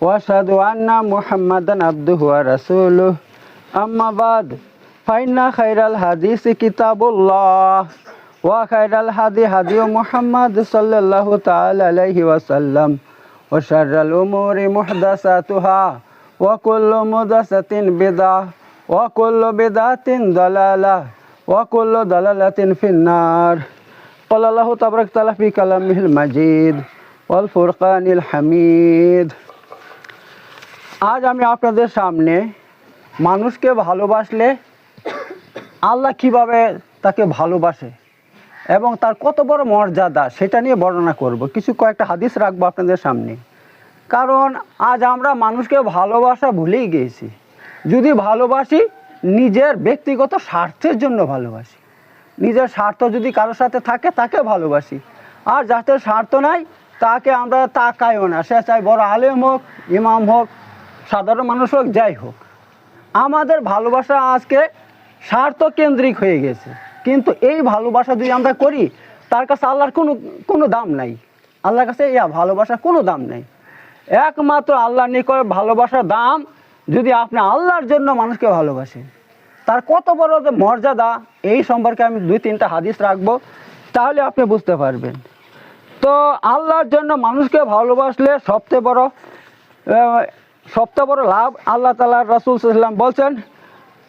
وأشهد أن محمدا عبده ورسوله. أما بعد فإن خير الحديث كتاب الله وخير الهدي هدي محمد صلى الله تعالى عليه وسلم وشر الأمور محدثاتها وكل محدثة بدعة وكل بدعة ضلالة وكل ضلالة في النار. قال الله تبارك وتعالى في كلامه المجيد والفرقان الحميد. আজ আমি আপনাদের সামনে মানুষকে ভালোবাসলে আল্লাহ কীভাবে তাকে ভালোবাসে এবং তার কত বড় মর্যাদা সেটা নিয়ে বর্ণনা করব। কিছু কয়েকটা হাদিস রাখব আপনাদের সামনে। কারণ আজ আমরা মানুষকে ভালোবাসা ভুলেই গিয়েছি। যদি ভালোবাসি, নিজের ব্যক্তিগত স্বার্থের জন্য ভালোবাসি। নিজের স্বার্থ যদি কারোর সাথে থাকে, তাকে ভালোবাসি। আর যাতে স্বার্থ নাই, তাকে আমরা তাকাইও না। সে চাই বড় আলেম হোক, ইমাম হোক সাধারণ মানুষ হোক, যাই হোক। আমাদের ভালোবাসা আজকে স্বার্থ কেন্দ্রিক হয়ে গেছে। কিন্তু এই ভালোবাসা যদি আমরা করি, তার কাছে আল্লাহর কোনো কোনো দাম নাই। আল্লাহর কাছে ইয়া ভালোবাসার কোনো দাম নেই। একমাত্র আল্লাহর নিকট ভালোবাসার দাম যদি আপনি আল্লাহর জন্য মানুষকে ভালোবাসেন। তার কত বড় যে মর্যাদা, এই সম্পর্কে আমি দুই, তিনটা হাদিস রাখব, তাহলে আপনি বুঝতে পারবেন। তো আল্লাহর জন্য মানুষকে ভালোবাসলে সবচেয়ে বড় সবচেয়ে বড় লাভ আল্লাহ তালা রাসুল সাল্লাম বলছেন,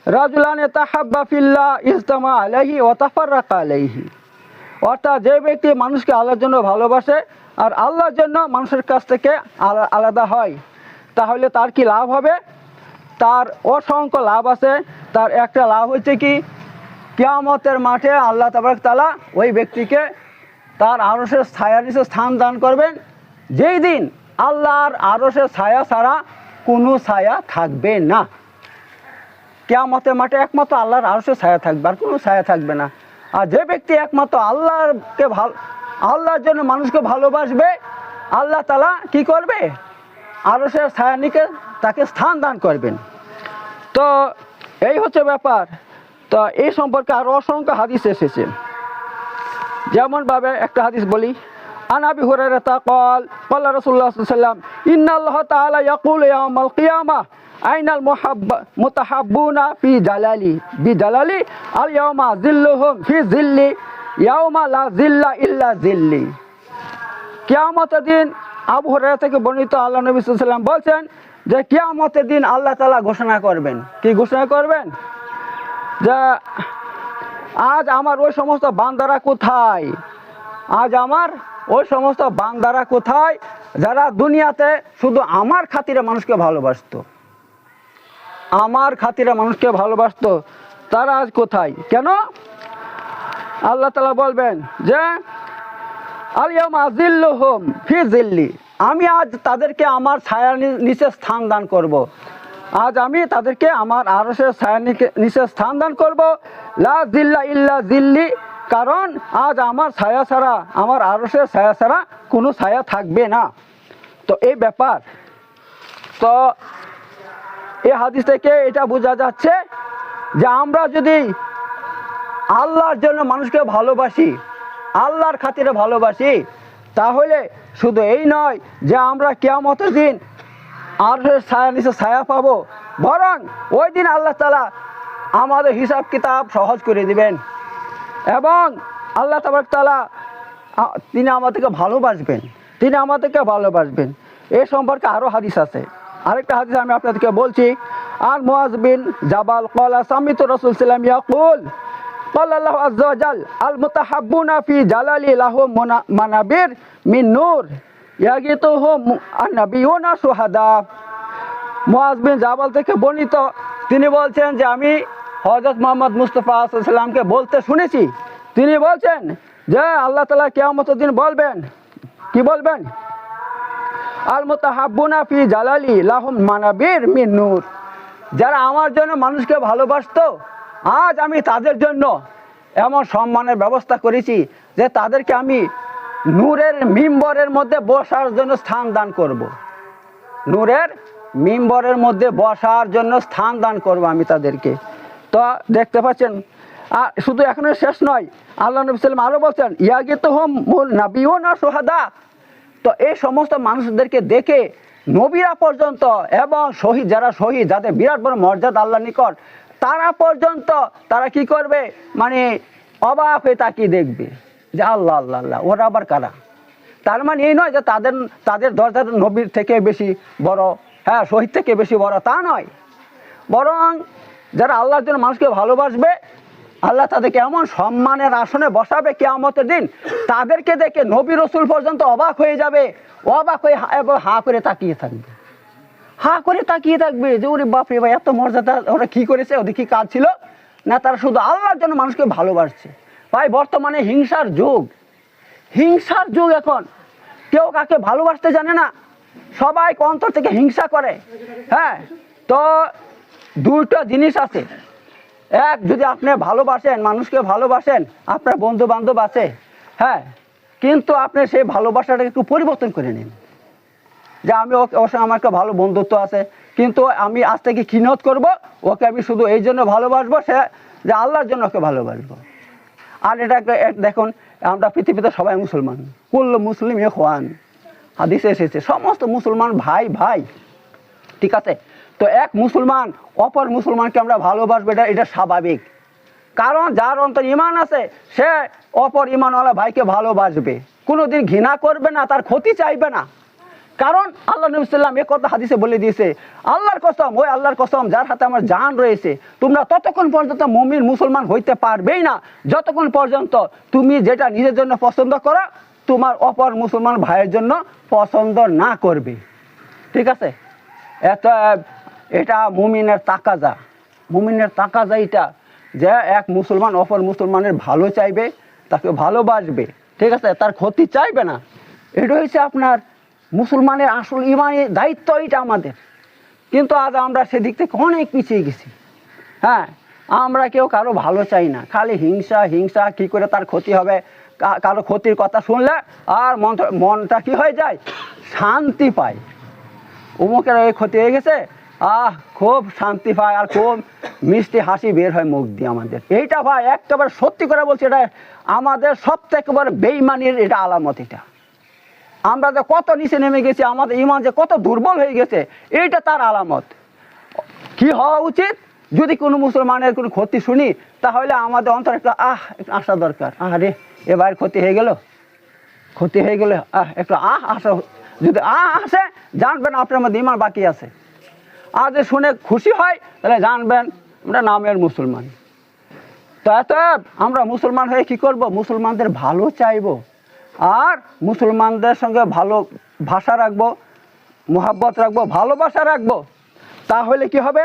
রাজুলান তাহাব্বা ফিল্লা ইস্তামা আলাইহি ও তাফার্রাকা আলাইহি। অর্থাৎ যে ব্যক্তি মানুষকে আল্লাহর জন্য ভালোবাসে আর আল্লাহর জন্য মানুষের কাছ থেকে আলা- আলাদা হয়, তাহলে তার কি লাভ হবে? তার অসংখ্য লাভ আছে। তার একটা লাভ হচ্ছে কি, কেয়ামতের মাঠে আল্লাহ তাবারক তালা ওই ব্যক্তিকে তার আরসের ছায়া নিচে স্থান দান করবেন। যেই দিন আল্লাহর আরসের ছায়া ছাড়া কোনো ছায়া থাকবে না। কেয়ামতের মাঠে একমাত্র আল্লাহর আরসের ছায়া থাকবে, আর কোনো ছায়া থাকবে না। আর যে ব্যক্তি একমাত্র আল্লাহকে ভালো আল্লাহর জন্য মানুষকে ভালোবাসবে, আল্লাহ তালা কি করবে? আরসের ছায়া নিকে তাকে স্থান দান করবেন। তো এই হচ্ছে ব্যাপার। তো এই সম্পর্কে আরও অসংখ্য হাদিস এসেছে। যেমনভাবে একটা হাদিস বলি عن ابي هريره قال قال رسول الله صلى الله عليه وسلم ان الله تعالى يقول يوم القيامه اين المحب متحبون في جلالي بجلالي اليوم ظلهم في ظلي يوم لا ظل الا ظلي কিয়ামতের দিন আবু হুরায়রা থেকে বর্ণিত আল্লাহ নবী সাল্লাল্লাহু আলাইহি ওয়াসাল্লাম বলছেন যে কিয়ামতের দিন আল্লাহ তাআলা ঘোষণা করবেন কি ঘোষণা করবেন যে আজ আমার ওই সমস্ত বান্দারা কোথায় আজ আমার ওই সমস্ত বান্দারা কোথায়? যারা দুনিয়াতে শুধু আমার খাতিরে মানুষকে ভালোবাসতো। আমার খাতিরে মানুষকে ভালোবাসতো, তারা আজ কোথায়? কেন? আল্লাহ তালা বলবেন যে আলিয়াম আজিল্লুহুম ফি জিল্লি আমি আজ তাদেরকে আমার ছায়ার নিচে স্থান দান করব। আজ আমি তাদেরকে আমার আরসের নিকে- নিচে স্থান দান করব। লা জিল্লা ইল্লা জিল্লি কারণ আজ আমার ছায়া ছাড়া, আমার আরসের ছায়া ছাড়া কোনো ছায়া থাকবে না। তো এই ব্যাপার। তো এই হাদিস থেকে এটা বোঝা যাচ্ছে যে আমরা যদি আল্লাহর জন্য মানুষকে ভালোবাসি, আল্লাহর খাতিরে ভালোবাসি, তাহলে শুধু এই নয় যে আমরা কেয়ামতের দিন আর ছায়া নিচে ছায়া পাবো, বরং ওই দিন আল্লাহ তালা আমাদের হিসাব কিতাব সহজ করে দিবেন। এবং আল্লাহ তাবাক তালা আ- তিনি আমাদেরকে ভালোবাসবেন তিনি আমাদেরকে ভালোবাসবেন এ সম্পর্কে আরও হাদিস আছে আরেকটা হাদিস আমি আপনাদেরকে বলছি আর মুয়াজ বিন জাবাল কলা সামিত রসুল সাল্লাম ইয়াকুল قال الله عز وجل المتحبون في جلالي لهم منا- منابر من نور يغيثهم النبيون شهداء মুয়াজ বিন জাবাল থেকে বর্ণিত তিনি বলছেন যে আমি হজরত মোহাম্মদ মুস্তফা সাল্লামকে বলতে শুনেছি। তিনি বলছেন যে আল্লাহ তালা কেয়ামত দিন বলবেন, কি বলবেন? আল মোতাহাব্বুনা ফি জালালি, লাহুম মানাবির মিন যারা আমার জন্য মানুষকে ভালোবাসতো, আজ আমি তাদের জন্য এমন সম্মানের ব্যবস্থা করেছি যে তাদেরকে আমি নূরের মিম্বরের মধ্যে বসার জন্য স্থান দান করব। নূরের মিম্বরের মধ্যে বসার জন্য স্থান দান করব আমি তাদেরকে। তো দেখতে পাচ্ছেন, আর শুধু এখনও শেষ নয়, আল্লাহ নবী সাল্লাম আরও বলছেন ইয়াগে তো হোম নাবিও না সোহাদা তো এই সমস্ত মানুষদেরকে দেখে নবীরা পর্যন্ত এবং শহীদ যারা শহীদ, যাদের বিরাট বড় মর্যাদা আল্লাহ নিকট, তারা পর্যন্ত তারা কি করবে? মানে অবাক হয়ে তাকিয়ে দেখবে যে আল্লাহ আল্লাহ আল্লাহ, ওরা আবার কারা? তার মানে এই নয় যে তাদের তাদের দরজা নবীর থেকে বেশি বড় হ্যাঁ শহীদ থেকে বেশি বড়, তা নয়। বরং যারা আল্লাহর জন্য মানুষকে ভালোবাসবে, আল্লাহ তাদেরকে এমন সম্মানের আসনে বসাবে কেয়ামতের দিন, তাদেরকে দেখে নবী রসুল পর্যন্ত অবাক হয়ে যাবে। অবাক হয়ে হা- করে তাকিয়ে থাকবে। হা করে তাকিয়ে থাকবে যে, ওরে বাপরে ভাই, এত মর্যাদা ওরা কি করেছে? ওদের কি কাজ ছিল? না, তারা শুধু আল্লাহর জন্য মানুষকে ভালোবাসছে। ভাই, বর্তমানে হিংসার যুগ। হিংসার যুগ এখন। কেউ কাকে ভালোবাসতে জানে না? সবাই অন্তর থেকে হিংসা করে? হ্যাঁ তো দুটো জিনিস আছে। এক, যদি আপনি ভালোবাসেন, মানুষকে ভালোবাসেন, আপনার বন্ধু বান্ধব আছে হ্যাঁ কিন্তু আপনি সেই ভালোবাসাটাকে একটু পরিবর্তন করে নিন। যে আমি ওকে, ওর সঙ্গে আমার একটা ভালো বন্ধুত্ব আছে, কিন্তু আমি আজ থেকে কিনত করব? ওকে আমি শুধু এই জন্য ভালোবাসবো, সে, যে আল্লাহর জন্য ওকে ভালোবাসবো। আর এটা দেখুন, আমরা পৃথিবীতে সবাই মুসলমান। কুল্ল মুসলিম এ খোয়ান হাদিসে এসেছে, সমস্ত মুসলমান ভাই ভাই, ঠিক আছে? তো এক মুসলমান অপর মুসলমানকে আমরা ভালোবাসবো, এটা এটা স্বাভাবিক। কারণ যার অন্তর ইমান আছে, সে অপর ইমানওয়ালা ভাইকে ভালোবাসবে। কোনোদিন ঘৃণা করবে না, তার ক্ষতি চাইবে না। কারণ আল্লাহ নবী এ কথা হাদিসে বলে দিয়েছে, আল্লাহর কসম, ওই আল্লাহর কসম যার হাতে আমার জান রয়েছে, তোমরা ততক্ষণ পর্যন্ত মমিন মুসলমান হইতে পারবেই না। যতক্ষণ পর্যন্ত তুমি যেটা নিজের জন্য পছন্দ করো, তোমার অপর মুসলমান ভাইয়ের জন্য পছন্দ না করবে। ঠিক আছে? এত এটা মুমিনের তাকাজা। মুমিনের তাকাজা এটা যে এক মুসলমান অপর মুসলমানের ভালো চাইবে, তাকে ভালোবাসবে। ঠিক আছে? তার ক্ষতি চাইবে না। এটা হচ্ছে আপনার মুসলমানের আসল ইমানের দায়িত্ব এটা আমাদের। কিন্তু আজ আমরা সেদিক থেকে অনেক পিছিয়ে গেছি। হ্যাঁ? আমরা কেউ কারও ভালো চাই না। খালি হিংসা হিংসা, কি করে তার ক্ষতি হবে? কারও ক্ষতির কথা শুনলে আর মন মনটা কি হয়ে যায়? শান্তি পায়। অমুকের এই ক্ষতি হয়ে গেছে আহ, খুব শান্তি পায় আর খুব মিষ্টি হাসি বের হয় মুখ দিয়ে আমাদের। এইটা ভাই, একেবারে সত্যি করে বলছি, এটা আমাদের সব থেকে বড় বেইমানির এটা আলামত এটা। আমরা যে কত নিচে নেমে গেছি, আমাদের ইমান যে কত দুর্বল হয়ে গেছে, এইটা তার আলামত। কি হওয়া উচিত? যদি কোনো মুসলমানের কোনো ক্ষতি শুনি, তাহলে আমাদের অন্তর একটা, আহ আসা দরকার। আহ, রে এবার ক্ষতি হয়ে গেল। ক্ষতি হয়ে গেলে, আহ, একটু আহ আসা যদি আহ, আসে, জানবেন আপনার মধ্যে ইমান বাকি আছে। যদি শুনে খুশি হয়, তাহলে জানবেন আমরা নামের মুসলমান। তো এত আমরা মুসলমান হয়ে কি করব? মুসলমানদের ভালো চাইব। আর মুসলমানদের সঙ্গে ভালো ভাষা রাখব, মোহাব্বত রাখব, ভালোবাসা রাখব, তাহলে কি হবে?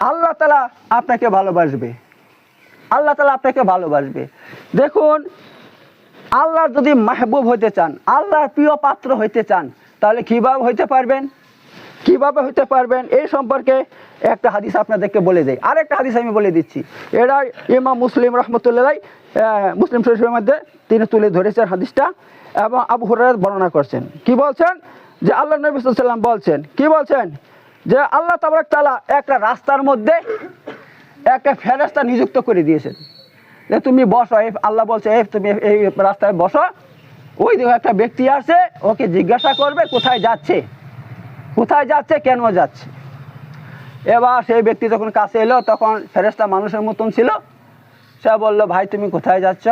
আল্লাহ তালা আপনাকে ভালোবাসবে। আল্লাহ তালা আপনাকে ভালোবাসবে। দেখুন আল্লাহর যদি মাহবুব হইতে চান, আল্লাহর প্রিয় পাত্র হইতে চান, তাহলে কীভাবে হইতে পারবেন? কীভাবে হইতে পারবেন? এই সম্পর্কে একটা হাদিস আপনাদেরকে বলে দেয় আর একটা হাদিস আমি বলে দিচ্ছি। এরা ইমাম মুসলিম রহমতুল্লাহ মুসলিম শরীফের মধ্যে তিনি তুলে ধরেছেন হাদিসটা এবং আবু হুরায়রা বর্ণনা করছেন। কি বলছেন? যে আল্লাহ নবী সাল্লাম বলছেন, কি বলছেন? যে আল্লাহ তাবারক তালা একটা রাস্তার মধ্যে একটা ফেরাস্তা নিযুক্ত করে দিয়েছেন। যে তুমি বসো, এই আল্লাহ বলছে, এই তুমি এই রাস্তায় বসো। ওই দিকে একটা ব্যক্তি আছে ওকে জিজ্ঞাসা করবে কোথায় যাচ্ছে। কোথায় যাচ্ছে, কেন যাচ্ছে? এবার সেই ব্যক্তি যখন কাছে এলো, তখন ফেরেস্তা মানুষের মতন ছিল। সে বলল, ভাই, তুমি কোথায় যাচ্ছ?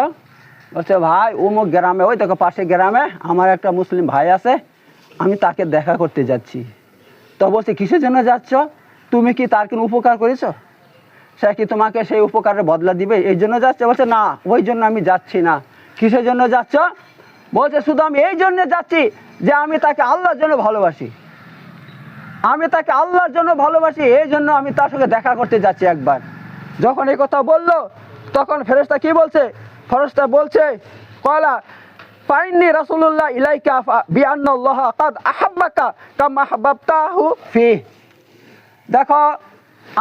বলছে, ভাই অমুক গ্রামে, ওই দেখো পাশে গ্রামে আমার একটা মুসলিম ভাই আছে, আমি তাকে দেখা করতে যাচ্ছি। তো বলছে, কিসের জন্য যাচ্ছ? তুমি কি তার কোনো উপকার করেছ? সে কি তোমাকে সেই উপকারের বদলা দিবে, এই জন্য যাচ্ছে? বলছে, না, ওই জন্য আমি যাচ্ছি না। কিসের জন্য যাচ্ছ? বলছে, শুধু আমি এই জন্য যাচ্ছি যে আমি তাকে আল্লাহর জন্য ভালোবাসি। আমি তাকে আল্লাহর জন্য ভালোবাসি, এই জন্য আমি তার সঙ্গে দেখা করতে যাচ্ছি একবার। যখন এই কথা বলল, তখন ফেরেশতা কি বলছে? ফেরেশতা বলছে, কয়লা পাইনি রাসূলুল্লাহ ইলাইকা বিআন্নাল্লাহ কাদ আহাব্বাকা কামা হাব্বাবতাহু ফি দেখো,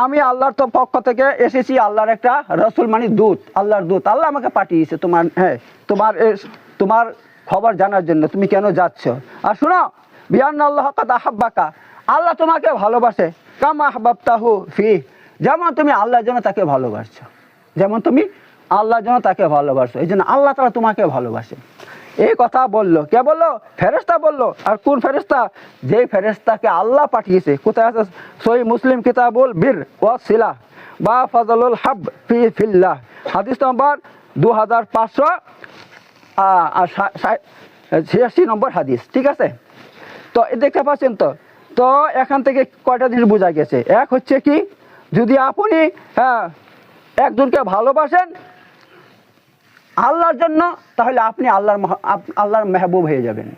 আমি আল্লাহর তো পক্ষ থেকে এসেছি, আল্লাহর একটা রসুল মানে দূত, আল্লাহর দূত। আল্লাহ আমাকে পাঠিয়েছে তোমার হ্যাঁ তোমার তোমার খবর জানার জন্য। তুমি কেন যাচ্ছ? আর শোনো বিয়ান আল্লাহ কাদ আহাব্বাকা আল্লাহ তোমাকে ভালোবাসে। কাম আহবাবতাহু ফি। যেমন তুমি আল্লাহর জন্য তাকে ভালোবাসছো। যেমন তুমি আল্লাহর জন্য তাকে ভালোবাসো। এই জন্য আল্লাহ তারা তোমাকে ভালোবাসে। এই কথা বলল। কে বলল? ফেরেস্তা বলল। আর কোন ফেরেস্তা যে ফেরেস্তাকে আল্লাহ পাঠিয়েছে। কোথায় আছে? সই মুসলিম কিতাবুল বীর ও সিলা। বা ফজলুল হাব ফি ফিল্লাহ। হাদিস নম্বর দু হাজার পাঁচশো ছিয়াশি নম্বর হাদিস। ঠিক আছে? তো দেখতে পাচ্ছেন তো? তো এখান থেকে কয়টা জিনিস বোঝা গেছে? এক হচ্ছে কি, যদি আপনি হ্যাঁ একজনকে ভালোবাসেন আল্লাহর জন্য, তাহলে আপনি আল্লাহর আল্লাহর মেহবুব হয়ে যাবেন।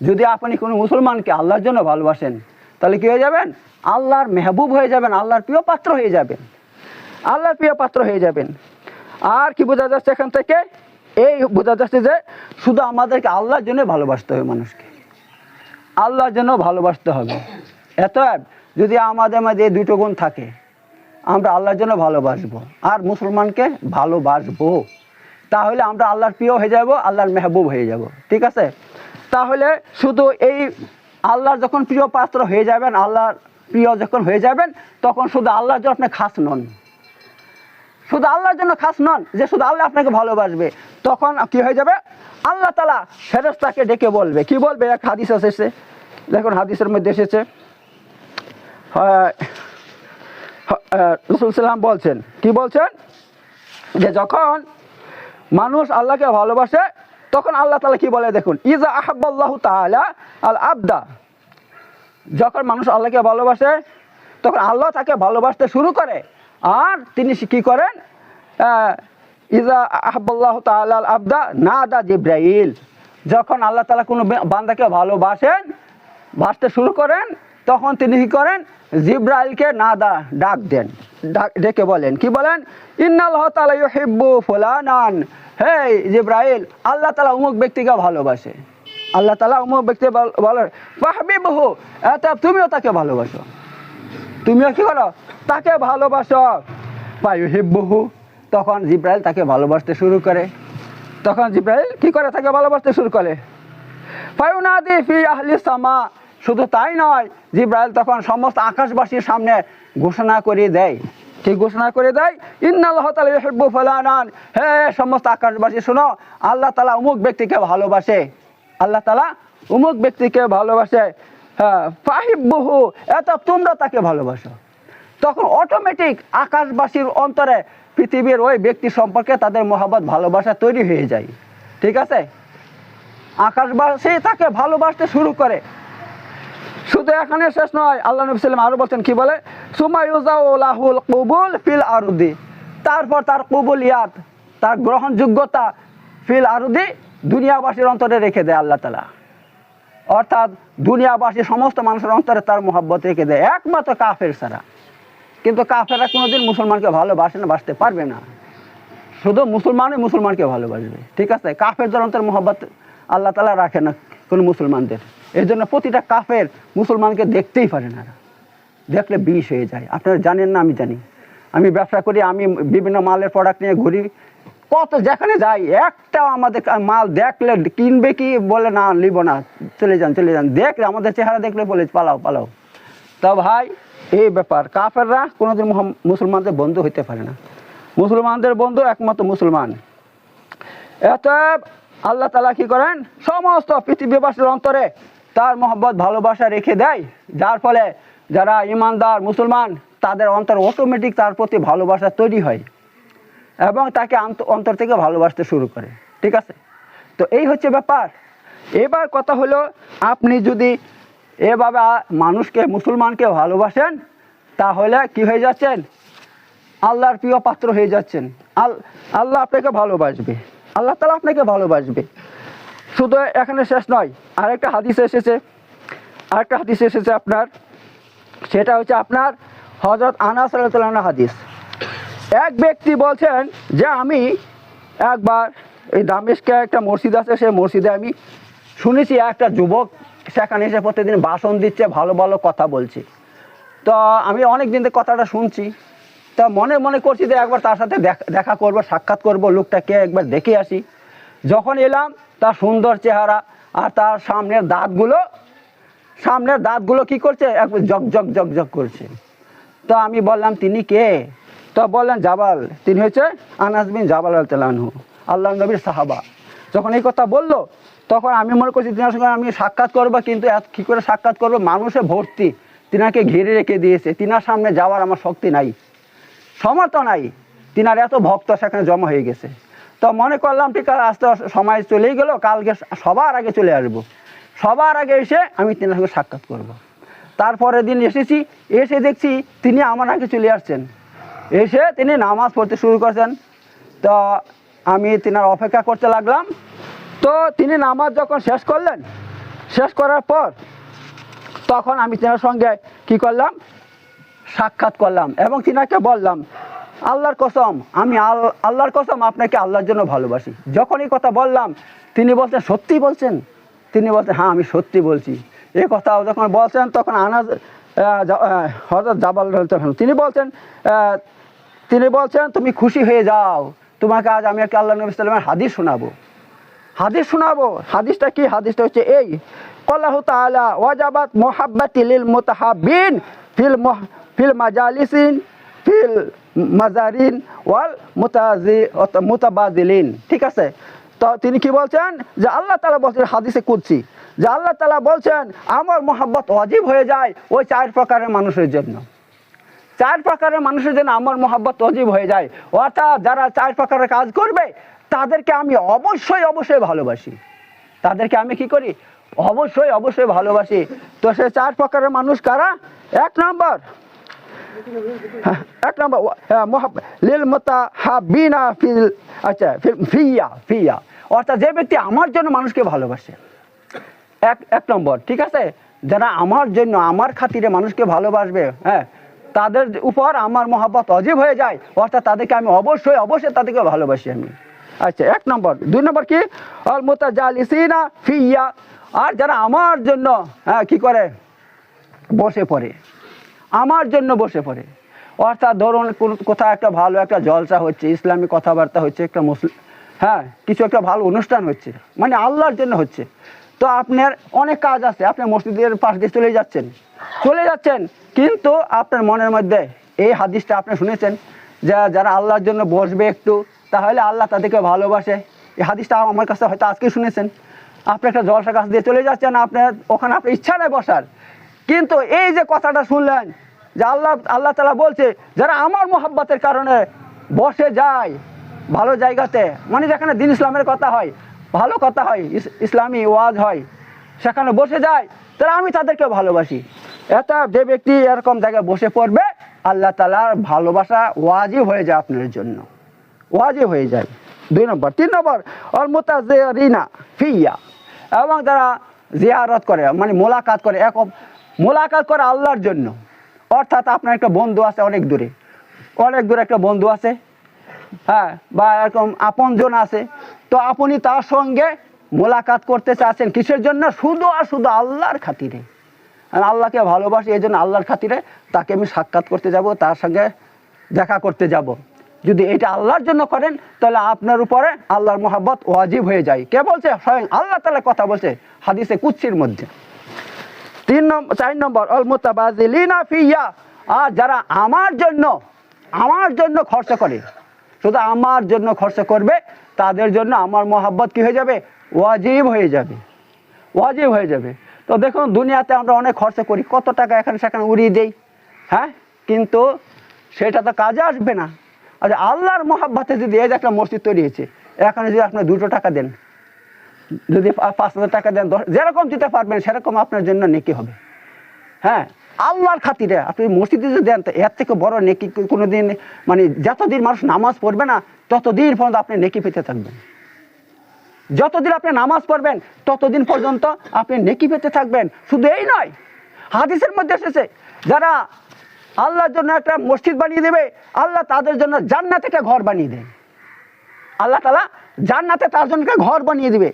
যদি আপনি কোনো মুসলমানকে আল্লাহর জন্য ভালোবাসেন, তাহলে কী হয়ে যাবেন? আল্লাহর মেহবুব হয়ে যাবেন, আল্লাহর প্রিয় পাত্র হয়ে যাবেন। আল্লাহর প্রিয় পাত্র হয়ে যাবেন। আর কি বোঝা যাচ্ছে এখান থেকে? এই বোঝা যাচ্ছে যে, শুধু আমাদেরকে আল্লাহর জন্য ভালোবাসতে হবে মানুষকে। আল্লাহর জন্য ভালোবাসতে হবে। এত যদি আমাদের মধ্যে এই দুটো গুণ থাকে, আমরা আল্লাহর জন্য ভালোবাসবো আর মুসলমানকে ভালোবাসবো। তাহলে আমরা আল্লাহর প্রিয় হয়ে যাব, আল্লাহর মেহবুব হয়ে যাব। ঠিক আছে? তাহলে শুধু এই আল্লাহর যখন প্রিয় পাত্র হয়ে যাবেন, আল্লাহর প্রিয় যখন হয়ে যাবেন, তখন শুধু আল্লাহর জন্য আপনি খাস নন। শুধু আল্লাহর জন্য খাস নন, যে শুধু আল্লাহ আপনাকে ভালোবাসবে, তখন কি হয়ে যাবে? আল্লাহ তালা ফেরস্তাকে ডেকে বলবে। কি বলবে? এক হাদিস এসেছে দেখুন, হাদিসের মধ্যে এসেছে। রসুল সাল্লাম বলছেন, কি বলছেন? যে যখন মানুষ আল্লাহকে ভালোবাসে, তখন আল্লাহ তালা কি বলে? দেখুন, ইজা আহাব্বাল্লাহ তাআলা আল আবদা যখন মানুষ আল্লাহকে ভালোবাসে, তখন আল্লাহ তাকে ভালোবাসতে শুরু করে। আর তিনি কি করেন? ইজা আহবাল্লাহ তাল আবদা না দা জিব্রাইল। যখন আল্লাহ তালা কোনো বান্দাকে ভালোবাসেন বাসতে শুরু করেন, তখন তিনি কি করেন? জিব্রাইলকে না দা ডাক দেন। ডাক, ডেকে বলেন, কি বলেন? ইন্নাল্লাহ তালা ইউহিব্বু ফুলানান। হে জিব্রাইল, আল্লাহ তালা অমুক ব্যক্তিকে ভালোবাসে। আল্লাহ তালা অমুক ব্যক্তি বলে বাহবিবহু এত তুমিও তাকে ভালোবাসো। তুমিও কি করো তাকে ভালোবাসো। পায়ু হিব্বহু। তখন জিব্রাইল তাকে ভালোবাসতে শুরু করে। তখন জিব্রাইল কি করে তাকে ভালোবাসতে শুরু করে? ফায়ুনাদি ফি আহলি সামা। শুধু তাই নয়, জিব্রাইল তখন সমস্ত আকাশবাসীর সামনে ঘোষণা করে দেয়। কি ঘোষণা করে দেয়? ইন্নাল্লাহ তাআলা ইউহিব্বু ফুলানান। হে সমস্ত আকাশবাসী, শোনো, আল্লাহ তালা অমুক ব্যক্তিকে ভালোবাসে। আল্লাহ তালা অমুক ব্যক্তিকে ভালোবাসে। হ্যাঁ ফাহিব্বুহু এত তোমরা তাকে ভালোবাসো। তখন অটোমেটিক আকাশবাসীর অন্তরে পৃথিবীর ওই ব্যক্তি সম্পর্কে তাদের মহাবত ভালোবাসা তৈরি হয়ে যায়। ঠিক আছে? আকাশবাসী তাকে ভালোবাসতে শুরু করে। শুধু এখানে শেষ নয়, আল্লাহ নবী সাল্লাম আরও বলছেন, কি বলে? সুমায়ুজাউলাহুল কবুল ফিল আরুদি। তারপর তার কবুলিয়াত, তার গ্রহণযোগ্যতা ফিল আরুদি দুনিয়াবাসীর অন্তরে রেখে দেয় আল্লাহ তালা অর্থাৎ দুনিয়াবাসী সমস্ত মানুষের অন্তরে তার মোহাব্বত রেখে দেয়। একমাত্র কাফের ছাড়া। কিন্তু কাফেরা কোনোদিন মুসলমানকে ভালোবাসে না বাসতে পারবে না। শুধু মুসলমানই মুসলমানকে ভালোবাসবে। ঠিক আছে? কাফেরদের অন্তর মোহাব্বত আল্লাহ তালা রাখে না কোনো মুসলমানদের। এই জন্য প্রতিটা কাফের মুসলমানকে দেখতেই পারে না। দেখলে বিষ হয়ে যায়। আপনারা জানেন না, আমি জানি। আমি ব্যবসা করি, আমি বিভিন্ন মালের প্রোডাক্ট নিয়ে ঘুরি। কত যেখানে যাই, একটাও আমাদের মাল দেখলে কিনবে কি বলে, না, নিব না, চলে যান চলে যান। দেখলে আমাদের চেহারা দেখলে বলে, পালাও পালাও। তা ভাই, এই ব্যাপার, কাফেররা কোনোদিন মুসলমানদের বন্ধু হইতে পারে না। মুসলমানদের বন্ধু একমাত্র মুসলমান। এত আল্লাহ তালা কি করেন? সমস্ত পৃথিবীবাসীর অন্তরে তার মোহব্বত, ভালোবাসা রেখে দেয়। যার ফলে যারা ইমানদার মুসলমান, তাদের অন্তর অটোমেটিক তার প্রতি ভালোবাসা তৈরি হয়। এবং তাকে অন্তর থেকে ভালোবাসতে শুরু করে। ঠিক আছে? তো এই হচ্ছে ব্যাপার। এবার কথা হলো, আপনি যদি এভাবে মানুষকে, মুসলমানকে ভালোবাসেন, তাহলে কি হয়ে যাচ্ছেন? আল্লাহর প্রিয় পাত্র হয়ে যাচ্ছেন। আল আল্লাহ আপনাকে ভালোবাসবে। আল্লাহ তালা আপনাকে ভালোবাসবে। শুধু এখানে শেষ নয়, আরেকটা হাদিস এসেছে। আরেকটা হাদিস এসেছে আপনার। সেটা হচ্ছে আপনার হজরত আনাস আল্লাহ হাদিস। এক ব্যক্তি বলছেন যে আমি একবার এই দামেশকে একটা মসজিদ আছে, সেই মসজিদে আমি শুনেছি একটা যুবক সেখানে এসে প্রতিদিন ভাষণ দিচ্ছে, ভালো ভালো কথা বলছে। তো আমি অনেক দিন কথাটা শুনছি। তা মনে মনে করছি যে একবার তার সাথে দেখা- করব, সাক্ষাৎ করব, লোকটাকে একবার দেখে আসি। যখন এলাম, তার সুন্দর চেহারা আর তার সামনের দাঁতগুলো সামনের দাঁতগুলো কি করছে? একবার জগ জগ জগ জগ করছে। তো আমি বললাম, তিনি কে? তো বললেন, জাবাল, তিনি হয়েছে আনাস বিন জাবাল আলতালানহু আল্লাহ নবীর সাহাবা। যখন এই কথা বলল, তখন আমি মনে করছি তিনার সঙ্গে আমি সাক্ষাৎ করব, কিন্তু এত কী করে সাক্ষাৎ করব? মানুষে ভর্তি, তিনাকে ঘিরে রেখে দিয়েছে। তিনার সামনে যাওয়ার আমার শক্তি নাই সমর্থ নাই। তিনার এত ভক্ত সেখানে জমা হয়ে গেছে। তো মনে করলাম, ঠিক আছে আস্তে সময় চলেই গেল, কালকে সবার আগে চলে আসব। সবার আগে এসে আমি তিনার সঙ্গে সাক্ষাৎ করব। তারপরের দিন এসেছি, এসে দেখছি তিনি আমার আগে চলে আসছেন। এসে তিনি নামাজ পড়তে শুরু করছেন। তো আমি তিনার অপেক্ষা করতে লাগলাম। তো তিনি নামাজ যখন শেষ করলেন, শেষ করার পর তখন আমি তেনার সঙ্গে কি করলাম? সাক্ষাৎ করলাম এবং তিনাকে বললাম, আল্লাহর কসম, আমি আল- আল্লাহর কসম আপনাকে আল্লাহর জন্য ভালোবাসি। যখন এই কথা বললাম, তিনি বলছেন, সত্যি বলছেন? তিনি বলছেন হ্যাঁ আমি সত্যি বলছি। এই কথা যখন বলছেন, তখন আনাজ হজরত জাবাল তিনি বলছেন তিনি বলছেন, তুমি খুশি হয়ে যাও। তোমাকে আজ আমি একটা আল্লাহ নবী সাল্লামের হাদিস শোনাবো। হাদিস শোনাবো? হাদিসটা কি? হাদিসটা হচ্ছে এই, আল্লাহ তাআলা ওয়াজাবাত মুহাব্বাতি লিল মুতাহাব্বিন ফিল ফিল মাজালিসিন, ফিল মাজারিন ওয়াল মুতাজি মুতাবাজিলিন ঠিক আছে? তো তিনি কি বলছেন? যে আল্লাহ তাআলা বলছেন, হাদিসে কুদসি। যে আল্লাহ তাআলা বলছেন আমার মোহাব্বত অজীব হয়ে যায় ওই চার প্রকারের মানুষের জন্য। চার প্রকারের মানুষের জন্য আমার মহাব্বত অজীব হয়ে যায়। অর্থাৎ যারা চার প্রকারের কাজ করবে তাদেরকে আমি অবশ্যই অবশ্যই ভালোবাসি। তাদেরকে আমি কি করি? অবশ্যই অবশ্যই ভালোবাসি। তো সে চার প্রকারের মানুষ কারা? এক নম্বর হ্যাঁ, এক নম্বর হ্যাঁ, মোহাব- লিল মতা হাবিনা ফিল আচ্ছা ফিয়া ফিয়া। অর্থাৎ যে ব্যক্তি আমার জন্য মানুষকে ভালোবাসে এক এক নম্বর, ঠিক আছে? যারা আমার জন্য, আমার খাতিরে মানুষকে ভালোবাসবে হ্যাঁ তাদের উপর আমার মহাব্বত অজীব হয়ে যায়, অর্থাৎ তাদেরকে আমি অবশ্যই অবশ্যই তাদেরকে ভালোবাসি আমি। আচ্ছা এক নম্বর, দুই নম্বর কি? অল মোতাজালিসিনা ফিয়া, আর যারা আমার জন্য হ্যাঁ কী করে? বসে পড়ে। আমার জন্য বসে পড়ে। অর্থাৎ ধরুন, কোন- কোথাও একটা ভালো একটা জলসা হচ্ছে, ইসলামী কথাবার্তা হচ্ছে, একটা মুসলিম হ্যাঁ কিছু একটা ভালো অনুষ্ঠান হচ্ছে মানে আল্লাহর জন্য হচ্ছে। তো আপনার অনেক কাজ আছে, আপনি মসজিদের পাশ দিয়ে চলে যাচ্ছেন। চলে যাচ্ছেন, কিন্তু আপনার মনের মধ্যে এই হাদিসটা আপনি শুনেছেন যে যারা আল্লাহর জন্য বসবে একটু, তাহলে আল্লাহ তাদেরকে ভালোবাসে। এই হাদিসটা আমার কাছে হয়তো আজকে শুনেছেন। আপনি একটা জলসা কাছ দিয়ে চলে যাচ্ছেন, আপনার ওখানে আপনার ইচ্ছা নেই বসার। কিন্তু এই যে কথাটা শুনলেন যে আল্লাহ আল্লাহ তালা বলছে, যারা আমার মোহাব্বতের কারণে বসে যায় ভালো জায়গাতে মানে যেখানে দিন ইসলামের কথা হয় ভালো কথা হয় ইসলামী ওয়াজ হয়, সেখানে বসে যায়, তাহলে আমি তাদেরকে ভালোবাসি। এটা যে ব্যক্তি এরকম জায়গায় বসে পড়বে, আল্লাহ তালার ভালোবাসা ওয়াজই হয়ে যায় আপনার জন্য। ওয়াজে হয়ে যায়। দুই নম্বর। তিন নম্বর অলমোতা রিনা ফিয়া। এবং তারা জিয়ারত করে মানে মোলাকাত করে, এক মোলাকাত করে আল্লাহর জন্য। অর্থাৎ আপনার একটা বন্ধু আছে অনেক দূরে। অনেক দূরে একটা বন্ধু আছে হ্যাঁ বা এরকম আপনজন আছে তো আপনি তার সঙ্গে মোলাকাত করতে চাচ্ছেন কিসের জন্য? শুধু আর শুধু আল্লাহর খাতিরে। আল্লাহকে ভালোবাসি, এই জন্য আল্লাহর খাতিরে তাকে আমি সাক্ষাৎ করতে যাব, তার সঙ্গে দেখা করতে যাব। যদি এটা আল্লাহর জন্য করেন, তাহলে আপনার উপরে আল্লাহর মোহাব্বত ওয়াজিব হয়ে যায়। কে বলছে? স্বয়ং আল্লাহ তালা কথা বলছে হাদিসে কুচ্ছির মধ্যে। তিন নম্বর চার নম্বর, অল মুতাবাজিলিনা ফিয়া। আর যারা আমার জন্য আমার জন্য খরচ করে শুধু আমার জন্য খরচ করবে, তাদের জন্য আমার মহাব্বত কি হয়ে যাবে? ওয়াজিব হয়ে যাবে। ওয়াজিব হয়ে যাবে। তো দেখুন, দুনিয়াতে আমরা অনেক খরচ করি, কত টাকা এখানে সেখানে উড়িয়ে দেই হ্যাঁ? কিন্তু সেটা তো কাজে আসবে না। আচ্ছা আল্লাহর মোহাব্বতে যদি এই যে একটা মসজিদ তৈরি হয়েছে, এখানে যদি আপনি দুটো টাকা দেন, যদি পাঁচ হাজার টাকা দেন যেরকম দিতে পারবেন, সেরকম আপনার জন্য নেকি হবে। হ্যাঁ? আল্লাহর খাতিরে। আপনি মসজিদে যদি দেন তো এর থেকে বড় নেকি কোনো দিন মানে যতদিন মানুষ নামাজ পড়বে না, ততদিন পর্যন্ত আপনি নেকি পেতে থাকবেন। যতদিন আপনি নামাজ পড়বেন, ততদিন পর্যন্ত আপনি নেকি পেতে থাকবেন। শুধু এই নয়, হাদিসের মধ্যে এসেছে, যারা আল্লাহর জন্য একটা মসজিদ বানিয়ে দেবে, আল্লাহ তাদের জন্য জান্নাতে একটা ঘর বানিয়ে দেয়। আল্লাহ তালা জান্নাতে তার জন্য ঘর বানিয়ে দিবে।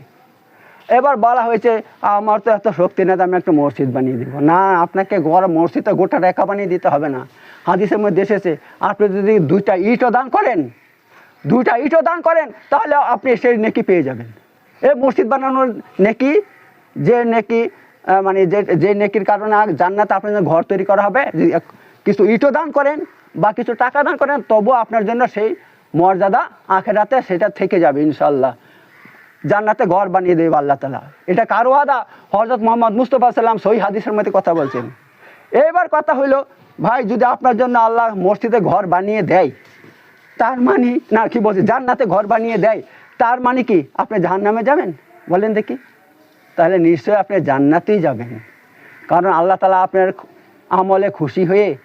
এবার বলা হয়েছে, আমার তো এত শক্তি নেই আমি একটা মসজিদ বানিয়ে দিব। না, আপনাকে ঘর মসজিদটা গোটা রেখা বানিয়ে দিতে হবে না। হাদিসের মধ্যে এসেছে, আপনি যদি দুইটা ইটও দান করেন, দুইটা ইটও দান করেন, তাহলে আপনি সেই নেকি পেয়ে যাবেন। এই মসজিদ বানানোর নেকি, যে নেকি মানে যে যে নেকির কারণে জান্নাতে আপনার ঘর তৈরি করা হবে কিছু ইটও দান করেন বা কিছু টাকা দান করেন, তবুও আপনার জন্য সেই মর্যাদা আখেরাতে সেটা থেকে যাবে ইনশাল্লাহ জান্নাতে ঘর বানিয়ে দেবে আল্লাহ তালা। এটা কারও আদা? হজরত মোহাম্মদ মুস্তফা সাল্লাম সহি হাদিসের মধ্যে কথা বলছেন। এবার কথা হইল, ভাই, যদি আপনার জন্য আল্লাহ মসজিদে ঘর বানিয়ে দেয়, তার মানে না, কি বলছে, জান্নাতে ঘর বানিয়ে দেয়, তার মানে কি, আপনি জাহান্নামে যাবেন? বলেন দেখি। তাহলে নিশ্চয়ই আপনি জান্নাতেই যাবেন। কারণ আল্লাহ তালা আপনার আমলে খুশি হয়ে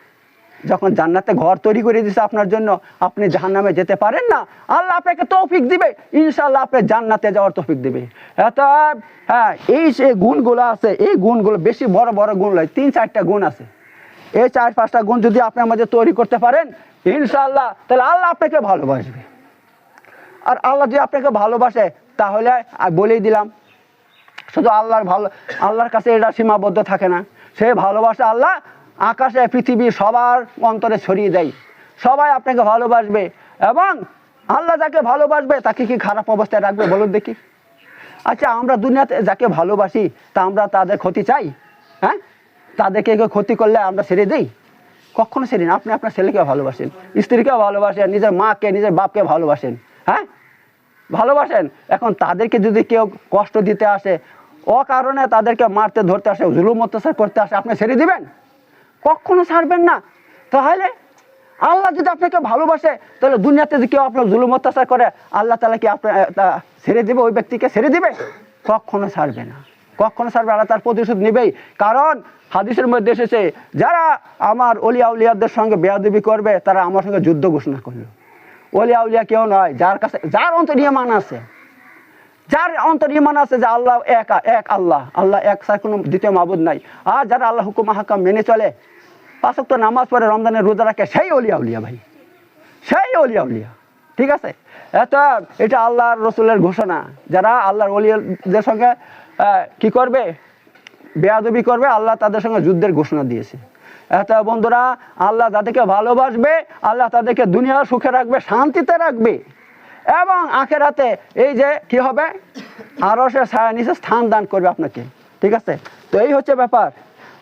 যখন জান্নাতে ঘর তৈরি করে দিছে আপনার জন্য, আপনি জাহান্নামে যেতে পারেন না। আল্লাহ আপনাকে তৌফিক দিবে। ইনশাল্লাহ আপনি জান্নাতে যাওয়ার তৌফিক দিবে। হ্যাঁ এই যে গুণগুলো আছে, এই গুণগুলো বেশি বড় বড় গুণ নয়, তিন, চারটা গুণ আছে। এই চার, পাঁচটা গুণ যদি আপনি আমাদের তৈরি করতে পারেন ইনশাল্লাহ তাহলে আল্লাহ আপনাকে ভালোবাসবে। আর আল্লাহ যদি আপনাকে ভালোবাসে, তাহলে বলেই দিলাম, শুধু আল্লাহর ভালো, আল্লাহর কাছে এটা সীমাবদ্ধ থাকে না। সে ভালোবাসা আল্লাহ আকাশে পৃথিবী সবার অন্তরে ছড়িয়ে দেয়। সবাই আপনাকে ভালোবাসবে এবং আল্লাহ যাকে ভালোবাসবে তাকে কি খারাপ অবস্থায় রাখবে বলুন দেখি। আচ্ছা আমরা দুনিয়াতে যাকে ভালোবাসি তা আমরা তাদের ক্ষতি চাই? হ্যাঁ? তাদেরকে কেউ ক্ষতি করলে আমরা ছেড়ে দিই? কখনো ছেড়ে না। আপনি আপনার ছেলেকে ভালোবাসেন, স্ত্রীকেও ভালোবাসেন, নিজের মাকে, নিজের বাপকে ভালোবাসেন। হ্যাঁ? ভালোবাসেন। এখন তাদেরকে যদি কেউ কষ্ট দিতে আসে, অকারণে তাদেরকে মারতে, ধরতে আসে, জুলুম অত্যাচার করতে আসে, আপনি ছেড়ে দিবেন? কখনো ছাড়বেন না। তাহলে আল্লাহ যদি আপনাকে ভালোবাসে, তাহলে দুনিয়াতে যদি কেউ আপনার জুলুম, অত্যাচার করে, আল্লাহ তালা কি আপনার ছেড়ে দিবে, ওই ব্যক্তিকে ছেড়ে দিবে? কখনো ছাড়বে না। কখনো ছাড়বে আল্লাহ তার প্রতিশোধ নেবেই। কারণ হাদিসের মধ্যে এসেছে, যারা আমার অলিয়া উলিয়াদের সঙ্গে বেয়াদবি করবে, তারা আমার সঙ্গে যুদ্ধ ঘোষণা করল। অলিয়া উলিয়া কেউ নয়, যার কাছে, যার অন্তর মান আছে। যার অন্তর ইমান আছে যে আল্লাহ এক এক আল্লাহ। আল্লাহ এক সার কোনো দ্বিতীয় মাবুদ নাই। আর যারা আল্লাহ হুকুম হাকাম মেনে চলে পাঁচক তো নামাজ পড়ে রমজানের রোজা রাখে, সেই অলিয়া উলিয়া ভাই। সেই অলিয়া উলিয়া ঠিক আছে? এত, এটা আল্লাহর রসুলের ঘোষণা। যারা আল্লাহর অলিয়াদের সঙ্গে কি করবে? বেয়াদবি করবে, আল্লাহ তাদের সঙ্গে যুদ্ধের ঘোষণা দিয়েছে। এত, বন্ধুরা, আল্লাহ তাদেরকে ভালোবাসবে, আল্লাহ তাদেরকে দুনিয়ার সুখে রাখবে, শান্তিতে রাখবে। এবং আখেরাতে এই যে, কি হবে? আরও সে ছায়া নিচে স্থান দান করবে আপনাকে। ঠিক আছে? তো এই হচ্ছে ব্যাপার।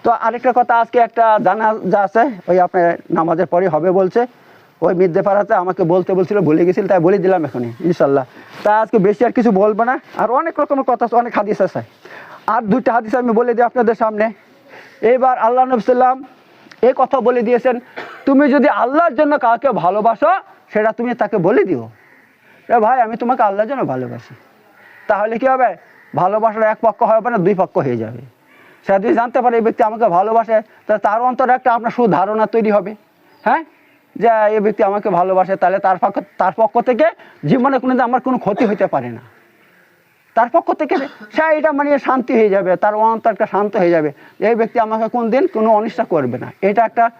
তো আরেকটা কথা, আজকে একটা জানা যা আছে, ওই আপনার নামাজের পরে হবে বলছে। ওই মিদ্যে পাড়াতে আমাকে বলতে বলছিল, ভুলে গেছিল, তাই বলে দিলাম এখনই, ইনশাল্লাহ। তা আজকে বেশি আর কিছু বলব না, আর অনেক রকমের কথা আছে, অনেক হাদিস আছে। আর দুইটা হাদিস আমি বলে দিই আপনাদের সামনে। এবার আল্লাহ নবসাল্লাম এই কথা বলে দিয়েছেন, তুমি যদি আল্লাহর জন্য কাউকে ভালোবাসো, সেটা তুমি তাকে বলে দিও। এ ভাই, আমি তোমাকে আল্লাহর জন্য ভালোবাসি। তাহলে কি হবে? ভালোবাসার এক পক্ষ হবে না, দুই পক্ষ হয়ে যাবে। সে যদি জানতে পারে এই ব্যক্তি আমাকে ভালোবাসে, তা তার অন্তরে একটা আপনার সুধারণা তৈরি হবে। হ্যাঁ? যে এই ব্যক্তি আমাকে ভালোবাসে, তাহলে তার পক্ষ তার পক্ষ থেকে জীবনে কোনো আমার কোনো ক্ষতি হইতে পারে না। তার পক্ষ থেকে সে এটা মানে শান্তি হয়ে যাবে, তার অন্তরটা শান্ত হয়ে যাবে। এই ব্যক্তি আমাকে কোন দিন কোনো অনিষ্টা করবে না। এটা একটা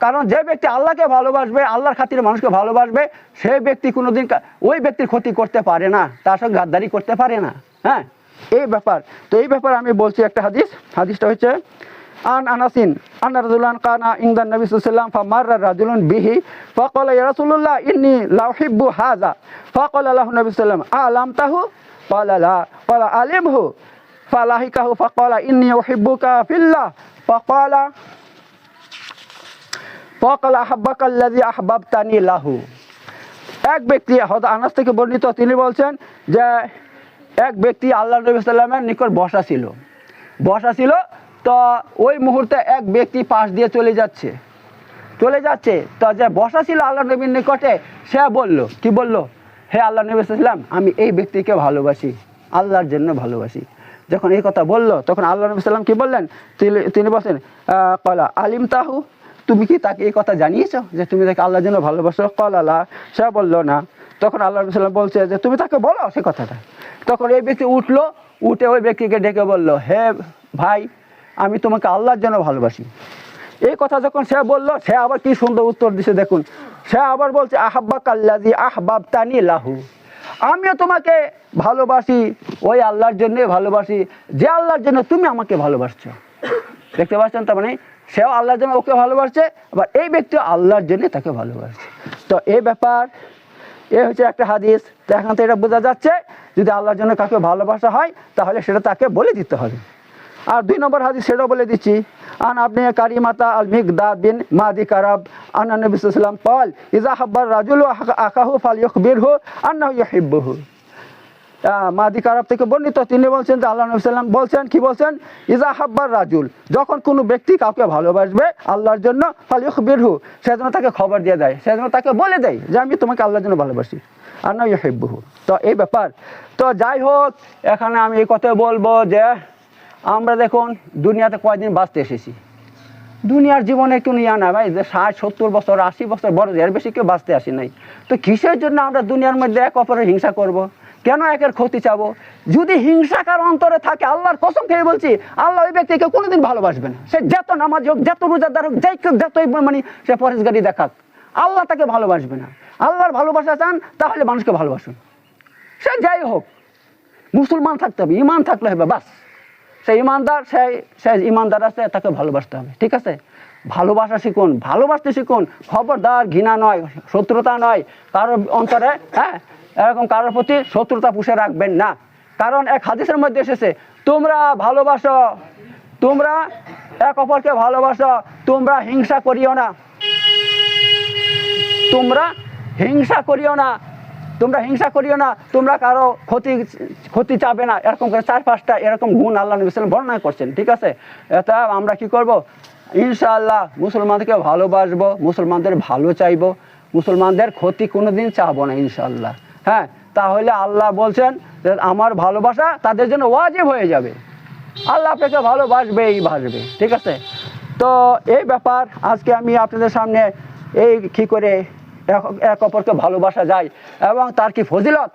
কারণ, যে ব্যক্তি আল্লাহকে ভালোবাসবে, আল্লাহর খাতিরে মানুষকে ভালোবাসবে সেই ব্যক্তি কোনোদিন ওই ব্যক্তির ক্ষতি করতে পারে না, তার সঙ্গে গাদ্দারি করতে পারে না। হ্যাঁ? এই ব্যাপার। তো এই ব্যাপার আমি বলছি একটা হাদিস। হাদিসটা হচ্ছে, আন আনাসিন, আন্না রাজুলান কানা ইন্দান নবী সাল্লাম ফা মার রাজুলুন বিহি ফাকাল, ইয়া রাসূলুল্লাহ, ইন্নি লাউহিব্বু হাজা ফাকাল আল্লাহু নবী সাল্লাম আলাম তাহু ক্বালা লা। ক্বালা আলিমহু? ফালাহিকাহু? ফাকালা ইন্নি উহিব্বুকা ফিল্লাহ। ফাকালা ফাকালা আহাব্বাকা আহবাব তানি লাহু। এক ব্যক্তি হদ আনাস থেকে বর্ণিত, তিনি বলছেন যে এক ব্যক্তি আল্লাহ নবী সাল্লামের নিকট বসা ছিল। বসা ছিল, তো ওই মুহূর্তে এক ব্যক্তি পাশ দিয়ে চলে যাচ্ছে। চলে যাচ্ছে, তো যে বসা ছিল আল্লাহ নবীর নিকটে, সে বলল, কি বলল? হে আল্লাহ নবী সাল্লাম, আমি এই ব্যক্তিকে ভালোবাসি, আল্লাহর জন্য ভালোবাসি। যখন এই কথা বলল, তখন আল্লাহ নবী সাল্লাম কি বললেন? তিনি- বলছেন কলা, আলিম তাহু, তুমি কি তাকে এই কথা জানিয়েছো যে তুমি তাকে আল্লাহর জন্য ভালোবাসো? কলালা সে বলল, না। তখন আল্লাহ নবী বলছে যে, তুমি তাকে বলো সে কথাটা। তখন এই ব্যক্তি উঠল, উঠে ওই ব্যক্তিকে ডেকে বলল, হে ভাই, আমি তোমাকে আল্লাহর জন্য ভালোবাসি। এই কথা যখন সে বলল, সে আবার কি সুন্দর উত্তর দিছে দেখুন। সে আবার বলছে আহাব্বা কাল্লাজি আহবাব তানি লাহু। আমিও তোমাকে ভালোবাসি, ওই আল্লাহর জন্যে ভালোবাসি। যে আল্লাহর জন্য তুমি আমাকে ভালোবাসছো। দেখতে পাচ্ছেন তার মানে সেও আল্লাহর জন্য ওকে ভালোবাসছে, আবার এই ব্যক্তিও আল্লাহর জন্যে তাকে ভালোবাসছে। তো এই ব্যাপার এ হচ্ছে একটা হাদিস। এখন তো এটা বোঝা যাচ্ছে যদি আল্লাহর জন্য কাউকে ভালোবাসা হয় তাহলে সেটা তাকে বলে দিতে হবে। আর দুই নম্বর হাদিস সেটাও বলে দিচ্ছি। আন আপনি কারিমাতা আল মিকদাদ বিন মাদি কারাব আন নবী সাল্লাম পাল ইজা হাব্বার রাজুল আকাহু ফাল ইখবিরহু হু আন্না আহ, মাদি কারাব থেকে বর্ণিত, তিনি বলছেন যে আল্লাহ নবী সাল্লাম বলছেন, কি বলছেন? ইজা হাব্বার রাজুল যখন কোনো ব্যক্তি কাউকে ভালোবাসবে আল্লাহর জন্য ফাল ইখবিরহু সে যেন তাকে খবর দিয়ে দেয় সে যেন তাকে বলে দেয় যে আমি তোমাকে আল্লাহর জন্য ভালোবাসি আর না ইউহিব্বুহু। তো এই ব্যাপার। তো যাই হোক, এখানে আমি এই কথা বলব যে আমরা দেখুন, দুনিয়াতে কয়দিন বাঁচতে এসেছি? দুনিয়ার জীবনে একটু নিয়ে না ভাই, যে ষাট, সত্তর বছর, আশি বছর বড়, এর বেশি কেউ বাঁচতে আসি নাই। তো কিসের জন্য আমরা দুনিয়ার মধ্যে এক অপরের হিংসা করব। কেন একের ক্ষতি চাবো? যদি হিংসাকার অন্তরে থাকে, আল্লাহর কসম খেয়ে বলছি, আল্লাহ ওই ব্যক্তিকে কোনোদিন ভালোবাসবে না। সে যত নামাজ হোক, যত রোজাদার হোক, যাই যতই মানে সে পরেশগারি দেখাক, আল্লাহ তাকে ভালোবাসবে না। আল্লাহর ভালোবাসা চান, তাহলে মানুষকে ভালোবাসুন। সে যাই হোক, মুসলমান থাকতে হবে, ইমান থাকলে হবে, বাস। সে ইমানদার, সে সে ইমানদার আছে, তাকে ভালোবাসতে হবে, ঠিক আছে? ভালোবাসা শিখুন, ভালোবাসতে শিখুন। খবরদার, ঘৃণা নয়, শত্রুতা নয়। কারোর অন্তরে হ্যাঁ? এরকম কারোর প্রতি শত্রুতা পুষে রাখবেন না। কারণ এক হাদিসের মধ্যে এসেছে, তোমরা ভালোবাসো, তোমরা এক অপরকে ভালোবাসো, তোমরা হিংসা করিও না। তোমরা হিংসা করিও না, তোমরা হিংসা করিও না, তোমরা কারও ক্ষতি ক্ষতি চাবে না। এরকম করে চার পাঁচটা এরকম গুণ আল্লাহ বর্ণনা করছেন, ঠিক আছে? এটা আমরা কি করব? ইনশাআল্লাহ মুসলমানদেরকে ভালোবাসবো, মুসলমানদের ভালো চাইব, মুসলমানদের ক্ষতি কোনোদিন চাবো না ইনশাআল্লাহ। হ্যাঁ তাহলে আল্লাহ বলছেন যে আমার ভালোবাসা তাদের জন্য ওয়াজিব হয়ে যাবে। আল্লাহ আপনাকে ভালোবাসবেই বাসবে ঠিক আছে? তো এই ব্যাপার, আজকে আমি আপনাদের সামনে এই কী করে এক- অপরকে ভালোবাসা যায় এবং তার কি ফজিলত?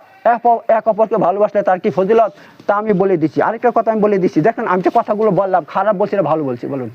এক অপরকে ভালোবাসলে তার কি ফজিলত? তা আমি বলে দিচ্ছি। আরেকটা কথা আমি বলে দিচ্ছি। দেখেন, আমি যে কথাগুলো বললাম, খারাপ বলছি না, ভালো বলছি, বলুন।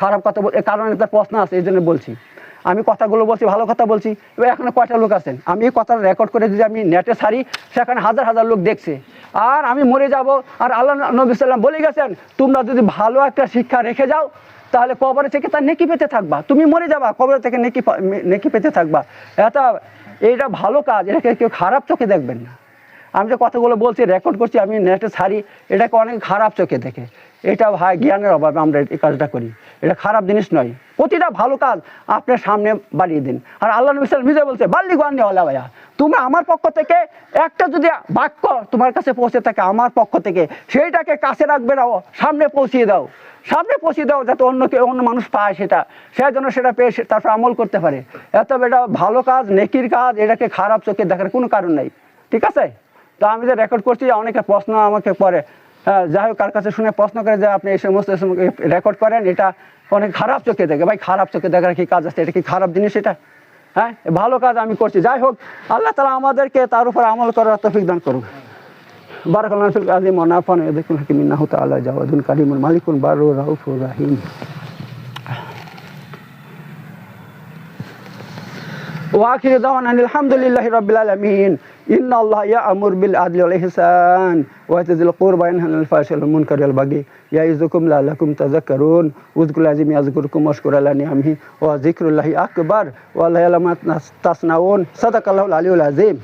খারাপ কথা বল- কারণে একটা প্রশ্ন আছে, এই জন্য বলছি। আমি কথাগুলো বলছি, ভালো কথা বলছি। এবার এখানে কয়টা লোক আছেন? আমি এই কথাটা রেকর্ড করে যদি আমি নেটে ছাড়ি সেখানে হাজার হাজার লোক দেখছে। আর আমি মরে যাব, আর আল্লাহ নবী সাল্লাম বলে গেছেন, তোমরা যদি ভালো একটা শিক্ষা রেখে যাও, তাহলে কবরে থেকে তার নেকি পেতে থাকবা। তুমি মরে যাবা, কবরে থেকে নেকি নেকি পেতে থাকবা। এটা এইটা ভালো কাজ, এটাকে কেউ খারাপ চোখে দেখবেন না। আমি যে কথাগুলো বলছি রেকর্ড করছি, আমি নেটে ছাড়ি এটাকে অনেক খারাপ চোখে দেখে। এটা ভাই জ্ঞানের অভাবে আমরা এই কাজটা করি। এটা খারাপ জিনিস নয়। প্রতিটা ভালো কাজ আপনার সামনে বাড়িয়ে দিন। আর আল্লাহ নবী নিজে বলছে বাল্লি গান্নি আল্লাহ ভাইয়া তুমি আমার পক্ষ থেকে একটা যদি বাক্য তোমার কাছে পৌঁছে থাকে আমার পক্ষ থেকে সেইটাকে কাছে রাখবে না সামনে পৌঁছিয়ে দাও। সামনে পৌঁছে দাও যাতে অন্য কেউ অন্য মানুষ পায় সেটা। সে যেন সেটা পেয়ে সে- তারপর আমল করতে পারে। এত এটা ভালো কাজ নেকির কাজ এটাকে খারাপ চোখে দেখার কোনো কারণ নাই। ঠিক আছে? তো আমি যে রেকর্ড করছি অনেকে প্রশ্ন আমাকে হ্যাঁ, যাই হোক কার কাছে শুনে প্রশ্ন করে যে আপনি এই সমস্ত রেকর্ড করেন এটা অনেক খারাপ চোখে দেখে ভাই খারাপ চোখে দেখার কি কাজ আছে এটা কি খারাপ জিনিস এটা হ্যাঁ ভালো কাজ আমি করছি যাই হোক আল্লাহ তালা আমাদেরকে তার উপর আমল করার তফিক দান করুক بارك الله في العظيم ونافعنا يذكر الحكيم انه تعالى جواد كريم مالك بر رؤوف رحيم واخر دعوانا أن الحمد لله رب العالمين ان الله يامر بالعدل والاحسان ويؤتي ذي القربى وينهى عن الفحشاء والمنكر والبغي يعظكم لعلكم تذكرون واذكروا العظيم يذكركم واشكروا على نعمه وذكر الله اكبر والله يعلم ما تصنعون صدق الله العلي العظيم